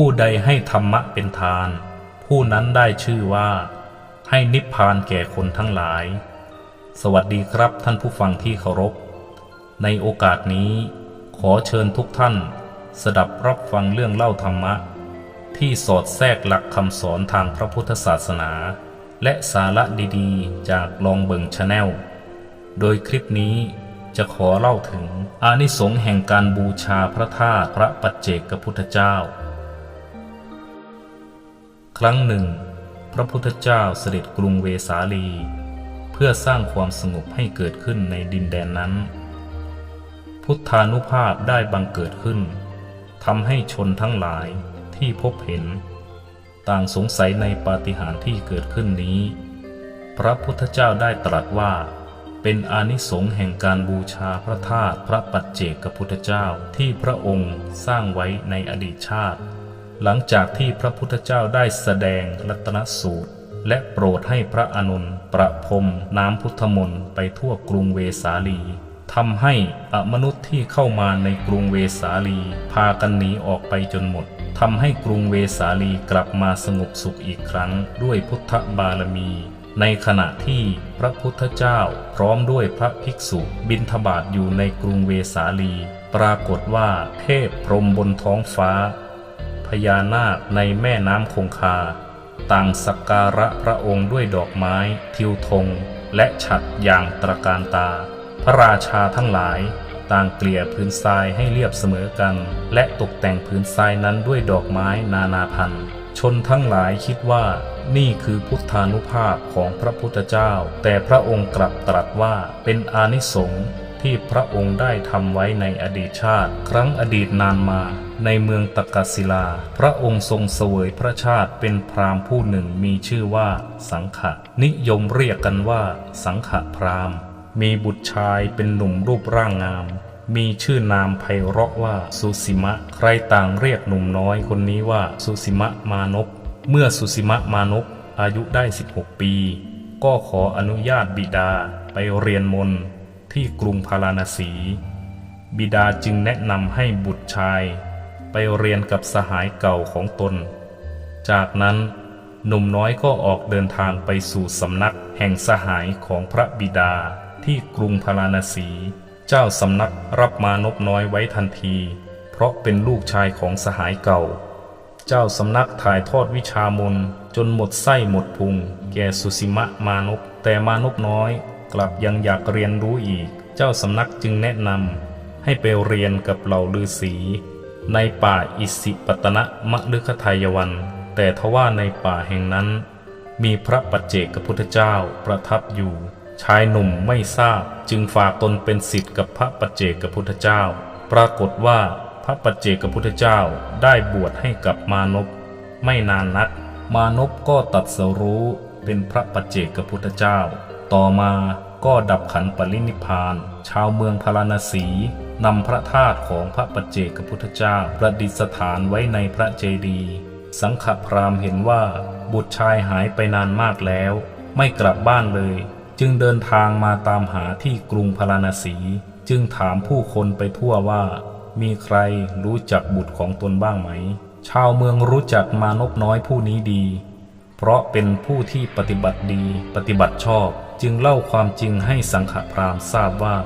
ผู้ใดให้ธรรมะเป็นทาน ผู้นั้นได้ชื่อว่า ให้นิพพานแก่คนทั้งหลาย สวัสดีครับท่านผู้ฟังที่เคารพ ในโอกาสนี้ ขอเชิญทุกท่าน สดับรับฟังเรื่องเล่าธรรมะ ที่สอดแทรกหลักคำสอนทางพระพุทธศาสนา และสาระดีๆ จากลองเบิงชาแนล โดยคลิปนี้จะขอเล่าถึงอานิสงส์แห่งการบูชาพระธาตุพระปัจเจกพุทธเจ้า ครั้งหนึ่ง พระพุทธเจ้าเสด็จกรุงเวสาลี เพื่อสร้างความสงบให้เกิดขึ้นในดินแดนนั้น พุทธานุภาพได้บังเกิดขึ้นทำให้ชนทั้งหลายที่พบเห็น ต่างสงสัยในปาฏิหาริย์ที่เกิดขึ้นนี้ พระพุทธเจ้าได้ตรัสว่า เป็นอานิสงส์แห่งการบูชาพระธาตุพระปัจเจกพุทธเจ้าที่พระองค์สร้างไว้ในอดีตชาติ หลังจากที่พระพุทธเจ้าได้แสดงรัตนสูตร และโปรดให้พระอานนประพรมน้ำพุทธมนต์ไปทั่วกรุงเวสาลีทำให้อมนุษย์ที่เข้ามาในกรุงเวสาลี พากันหนีออกไปจนหมดทำให้กรุงเวสาลีกลับมาสงบสุขอีกครั้งด้วยพุทธบารมี ในขณะที่พระพุทธเจ้าพร้อมด้วยพระภิกษุบินทบาทอยู่ในกรุงเวสาลี ปรากฏว่าเทพพรมบนท้องฟ้า พญานาคในแม่น้ำคงคา ต่างสักการะพระองค์ด้วยดอกไม้ ทิวธง และฉัดอย่างตระการตา พระราชาทั้งหลาย ต่างเกลี่ยพื้นทรายให้เรียบเสมอกัน และตกแต่งพื้นทรายนั้นด้วยดอกไม้นานาพันธุ์ชนทั้งหลายคิดว่านี่คือพุทธานุภาพของพระพุทธเจ้า แต่พระองค์กลับตรัสว่าเป็นอานิสงส์ ที่พระองค์ได้ทำไว้ในอดีตชาติ ครั้งอดีตนานมาในเมืองตกศิลา พระองค์ทรงเสวยพระชาติเป็นพราหมณ์ผู้หนึ่งมีชื่อว่าสังขะ นิยมเรียกกันว่า สังขะพราหมณ์ มีบุตรชายเป็นหนุ่มรูปร่างงาม มีชื่อนามไพเราะว่าสุสิมะ ใครต่างเรียกหนุ่มน้อยคนนี้ว่าสุสิมะมานพเมื่อสุสิมะมานพอายุได้ 16 ปี ก็ขออนุญาตบิดาไปเรียนมนต์ ที่กรุงพาราณสี บิดาจึงแนะนำให้บุตรชาย ไปเรียนกับสหายเก่าของตน จากนั้นหนุ่มน้อยก็ออกเดินทางไปสู่สำนักแห่งสหายของพระบิดาที่กรุงพาราณสี เจ้าสำนักรับมานพน้อยไว้ทันที เพราะเป็นลูกชายของสหายเก่า เจ้าสำนักถ่ายทอดวิชามนจนหมดไส้หมดพุง แก่สุสิมะมานพแต่มานพน้อย กลับยังอยากเรียนรู้อีก เจ้าสำนักจึงแนะนำให้ไปเรียนกับเหล่าฤาษีในป่าอิสิปตนะมะลึคทายวัน แต่ทว่าในป่าแห่งนั้น มีพระปัจเจกพุทธเจ้าประทับอยู่ ชายหนุ่มไม่ทราบจึงฝากตนเป็นศิษย์กับพระปัจเจกพุทธเจ้า ปรากฏว่าพระปัจเจกพุทธเจ้าได้บวชให้กับมานพไม่นานนัก มานพก็ตัดสรู้เป็นพระปัจเจกพุทธเจ้า ต่อมาก็ดับขันปรินิพาน ชาวเมืองพาราณสีนำพระธาตุของพระปัจเจกพุทธเจ้าประดิษฐานไว้ในพระเจดีย์สังฆพราหมณ์เห็นว่าบุตรชายหายไปนานมากแล้ว ไม่กลับบ้านเลย จึงเดินทางมาตามหาที่กรุงพาราณสี จึงถามผู้คนไปทั่วว่า มีใครรู้จักบุตรของตนบ้างไหม ชาวเมืองรู้จักมานพน้อยผู้นี้ดี เพราะเป็นผู้ที่ปฏิบัติดีปฏิบัติชอบ จึงเล่าความจริงให้สังฆพราหมณ์ทราบว่า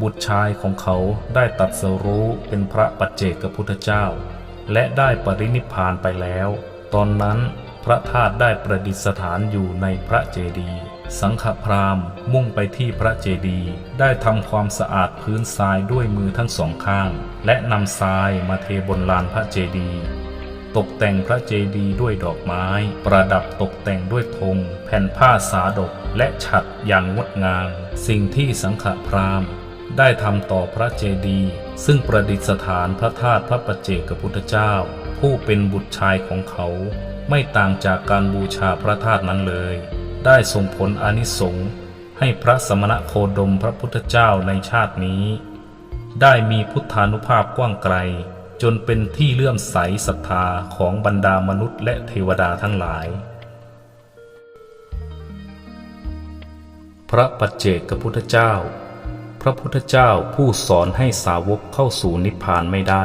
บุตรชายของเขาได้ตัดสรู้เป็นพระปัจเจกพุทธเจ้า และได้ปรินิพพานไปแล้ว ตอนนั้นพระธาตุได้ประดิษฐานอยู่ในพระเจดีย์สังฆพราหมณ์มุ่งไปที่พระเจดีย์ได้ทำความสะอาดพื้นทรายด้วยมือทั้งสองข้าง และนำทรายมาเทบนลานพระเจดีย์ ตกแต่งพระเจดีย์ด้วยดอกไม้ ประดับตกแต่งด้วยธงแผ่นผ้าสาดกและฉัดอย่างงดงาม สิ่งที่สังฆพราหมณ์ได้ทำต่อพระเจดีย์ซึ่งประดิษฐานพระธาตุพระปัจเจกพุทธเจ้า ผู้เป็นบุตรชายของเขา ไม่ต่างจากการบูชาพระธาตุนั้นเลย ได้ส่งผลอนิสงส์ให้พระสมณโคดมพระพุทธเจ้าในชาตินี้ ได้มีพุทธานุภาพกว้างไกล จนเป็นที่เลื่อมใสศรัทธาของบรรดามนุษย์และเทวดาทั้งหลาย พระปัจเจกพุทธเจ้า พระพุทธเจ้าผู้สอนให้สาวกเข้าสู่นิพพานไม่ได้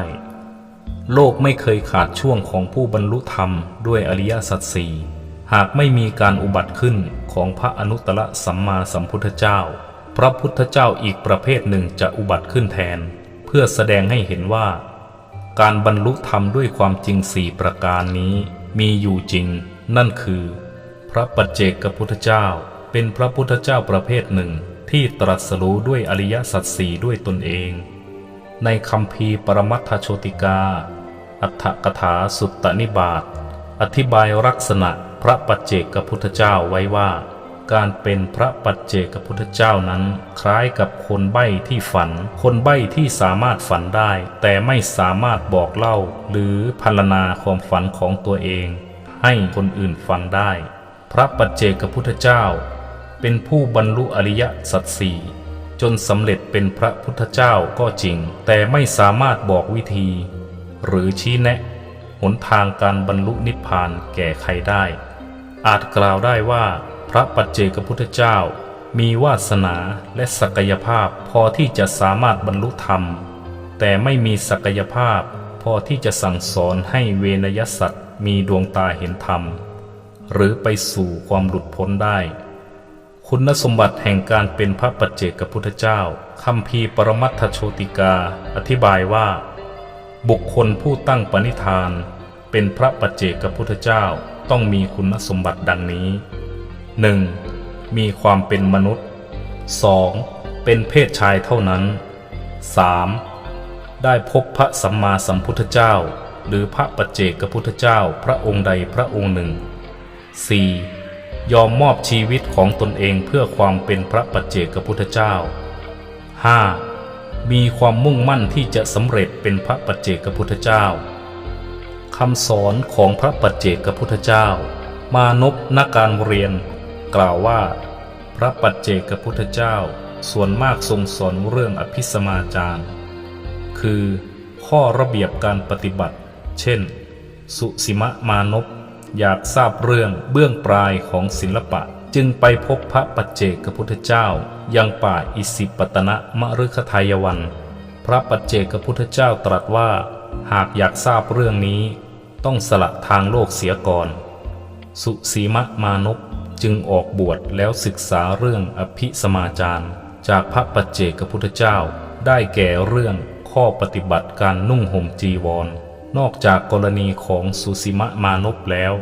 โลกไม่เคยขาดช่วงของผู้บรรลุธรรมด้วยอริยสัจสี่หากไม่มีการอุบัติขึ้นของพระอนุตตรสัมมาสัมพุทธเจ้า พระพุทธเจ้าอีกประเภทหนึ่งจะอุบัติขึ้นแทน เพื่อแสดงให้เห็นว่า การบรรลุธรรมด้วยความจริงสี่ประการนี้มีอยู่จริง นั่นคือ พระปัจเจกพุทธเจ้า เป็นพระพุทธเจ้าประเภทหนึ่งที่ตรัสรู้ด้วยอริยสัจสี่ด้วยตนเอง ในคำพีปรมัตถโชติกา อัฏฐกถาสุตตนิบาต อธิบายลักษณะพระปัจเจกพุทธเจ้าไว้ว่า การเป็นพระปัจเจกพุทธเจ้านั้น คล้ายกับคนใบ้ที่ฝัน คนใบ้ที่สามารถฝันได้ แต่ไม่สามารถบอกเล่า หรือพรรณนาความฝันของตัวเอง ให้คนอื่นฟังได้ พระปัจเจกพุทธเจ้า เป็นผู้บรรลุอริยสัจสี่จนสำเร็จเป็นพระพุทธเจ้าก็จริง แต่ไม่สามารถบอกวิธี หรือชี้แนะหนทางการบรรลุนิพพานแก่ใครได้ อาจกล่าวได้ว่า พระปัจเจกพุทธเจ้า มีวาสนาและศักยภาพพอที่จะสามารถบรรลุธรรม แต่ไม่มีศักยภาพพอที่จะสั่งสอนให้เวนยสัตว์มีดวงตาเห็นธรรม หรือไปสู่ความหลุดพ้นได้ คุณสมบัติแห่งการเป็นพระปัจเจกพุทธเจ้าคำพีร์ปรมัตถโชติกา อธิบายว่า บุคคลผู้ตั้งปณิธาน เป็นพระปัจเจกพุทธเจ้าต้องมีคุณสมบัติดังนี้ 1. มีความเป็นมนุษย์ 2. เป็นเพศชายเท่านั้น 3. ได้พบพระสัมมาสัมพุทธเจ้า หรือพระปัจเจกพุทธเจ้าพระองค์ใดพระองค์หนึ่ง 4. ยอมมอบชีวิตของตนเองเพื่อความเป็นพระปัจเจกพุทธเจ้า 5. มีความมุ่งมั่นที่จะสำเร็จเป็นพระปัจเจกพุทธเจ้าคำสอนของพระปัจเจกพุทธเจ้ามานพนักการเรียน กล่าวว่า พระปัจเจกพุทธเจ้าส่วนมากทรงสอนเรื่องอภิสมาจารคือข้อระเบียบการปฏิบัติ เช่น สุสิมะมานพอยากทราบเรื่องเบื้องปลายของศิลปะ จึงไปพบพระปัจเจกพุทธเจ้า ยังป่าอิสิปตนะมฤคทายวัน พระปัจเจกพุทธเจ้าตรัสว่า หากอยากทราบเรื่องนี้ ต้องสละทางโลกเสียก่อน สุสีมะมานพ จึงออกบวชแล้วศึกษาเรื่องอภิสมาจารจากพระปัจเจกพุทธเจ้า ได้แก่เรื่องข้อปฏิบัติการนุ่งห่มจีวร นอกจากกรณีของสุสีมะมานพแล้ว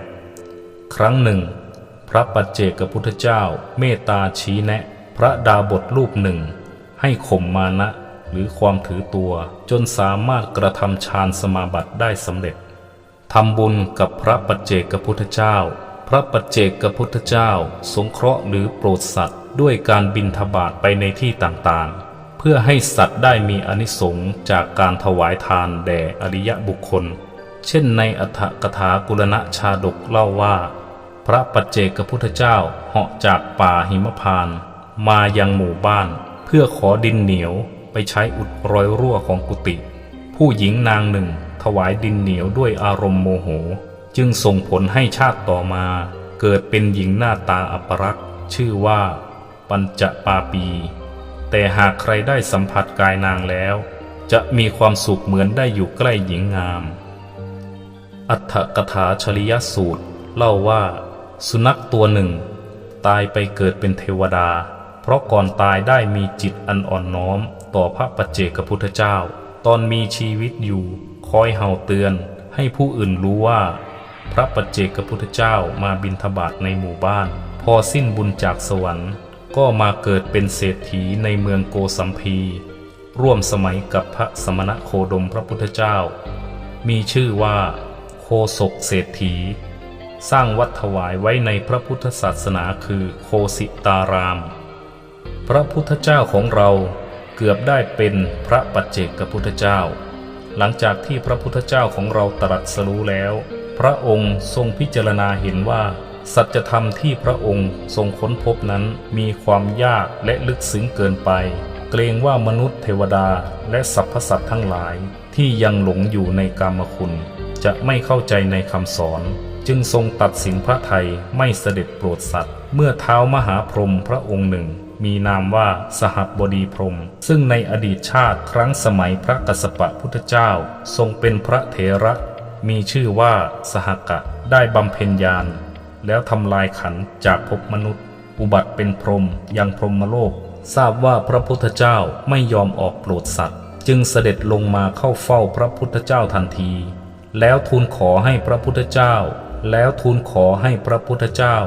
ครั้งหนึ่ง พระปัจเจกพุทธเจ้าเมตตาชี้แนะ พระดาบทรูปหนึ่ง ให้ข่มมานะหรือความถือตัวจนสามารถกระทำฌานสมาบัติได้สำเร็จทำบุญกับพระปัจเจกพุทธเจ้า พระปัจเจกพุทธเจ้าสงเคราะห์หรือโปรดสัตว์ด้วยการบินทบาทไปในที่ต่างๆ เพื่อให้สัตว์ได้มีอนิสงส์จากการถวายทานแด่อริยบุคคล เช่นในอัฏฐกถากุลณะชาดกเล่าว่า พระปัจเจกพุทธเจ้าเหาะจากป่าหิมพาน มายังหมู่บ้าน เพื่อขอดินเหนียวไปใช้อุดรอยรั่วของกุฏิผู้หญิงนางหนึ่งถวายดินเหนียวด้วยอารมณ์โมโห จึงส่งผลให้ชาติต่อมา เกิดเป็นหญิงหน้าตาอัปรักษ์ชื่อว่า ปัญจปาปี แต่หากใครได้สัมผัสกายนางแล้ว จะมีความสุขเหมือนได้อยู่ใกล้หญิงงาม อัฏฐกถาชริยสูตร เล่าว่า สุนัขตัวหนึ่ง ตายไปเกิดเป็นเทวดา เพราะก่อนตายได้มีจิตอันอ่อนน้อม ต่อพระปัจเจกพุทธเจ้า ตอนมีชีวิตอยู่ คอยเห่าเตือน ให้ผู้อื่นรู้ว่า พระปัจเจกพุทธเจ้ามาบินทบาทในหมู่บ้าน พอสิ้นบุญจากสวรรค์ ก็มาเกิดเป็นเศรษฐีในเมืองโกสัมพี ร่วมสมัยกับพระสมณโคดมพระพุทธเจ้า มีชื่อว่า โคศกเศรษฐี สร้างวัดถวายไว้ในพระพุทธศาสนาคือโคสิตาราม พระพุทธเจ้าของเราเกือบได้เป็นพระปัจเจกพุทธเจ้า หลังจากที่พระพุทธเจ้าของเราตรัสรู้แล้ว พระองค์ทรงพิจารณาเห็นว่า สัจธรรมที่พระองค์ทรงค้นพบนั้นมีความยากและลึกซึ้งเกินไป เกรงว่ามนุษย์เทวดาและสรรพสัตว์ทั้งหลายที่ยังหลงอยู่ในกามคุณ จะไม่เข้าใจในคำสอนจึงทรงตัดสินพระไทยไม่เสด็จโปรดสัตว์ เมื่อเท้ามหาพรหมพระองค์หนึ่ง มีนามว่าสหบดีพรหมซึ่งในอดีตชาติครั้งสมัยพระกัสสปะพุทธเจ้า ทรงเป็นพระเถระ มีชื่อว่าสหกะได้บำเพ็ญญาณ แล้วทำลายขันจากภพมนุษย์ อุบัติเป็นพรหมยังพรหมโลก ทราบว่าพระพุทธเจ้าไม่ยอมออกโปรดสัตว์ จึงเสด็จลงมาเข้าเฝ้าพระพุทธเจ้าทันที แล้วทูลขอให้พระพุทธเจ้า แล้วทูลขอให้พระพุทธเจ้า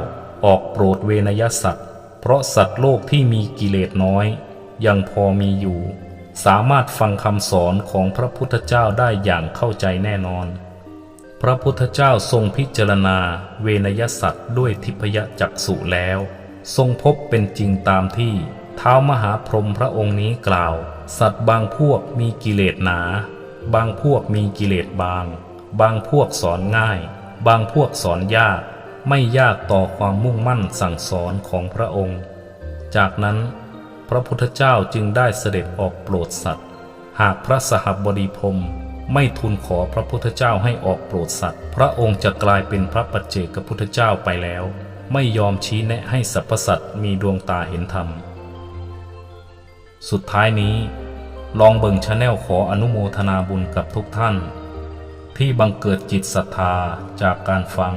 ออกโปรดเวนยสัตว์ เพราะสัตว์โลกที่มีกิเลสน้อย ยังพอมีอยู่ สามารถฟังคำสอนของพระพุทธเจ้าได้อย่างเข้าใจแน่นอน พระพุทธเจ้าทรงพิจารณาเวนยสัตว์ด้วยทิพยจักษุแล้ว ทรงพบเป็นจริงตามที่เท้ามหาพรหมพระองค์นี้กล่าว สัตว์บางพวกมีกิเลสหนา บางพวกมีกิเลสบาง บางพวกสอนง่าย บางพวกสอนยาก ไม่ยากต่อความมุ่งมั่นสั่งสอนของพระองค์ จากนั้น พระพุทธเจ้าจึงได้เสด็จออกโปรดสัตว์ หากพระสหบดีพรม ไม่ทูลขอพระพุทธเจ้าให้ออกโปรดสัตว์ พระองค์จะกลายเป็นพระปัจเจกพุทธเจ้าไปแล้ว ไม่ยอมชี้แนะให้สรรพสัตว์มีดวงตาเห็นธรรม สุดท้ายนี้ ลองเบิ่งชาแนลขออนุโมทนาบุญกับทุกท่าน ที่บังเกิดจิตศรัทธาจากการฟัง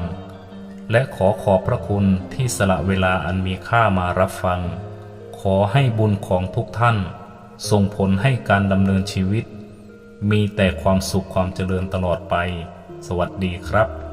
และขอขอบพระคุณที่สละเวลาอันมีค่ามารับฟัง ขอให้บุญของทุกท่าน ส่งผลให้การดำเนินชีวิต มีแต่ความสุขความเจริญตลอดไป สวัสดีครับ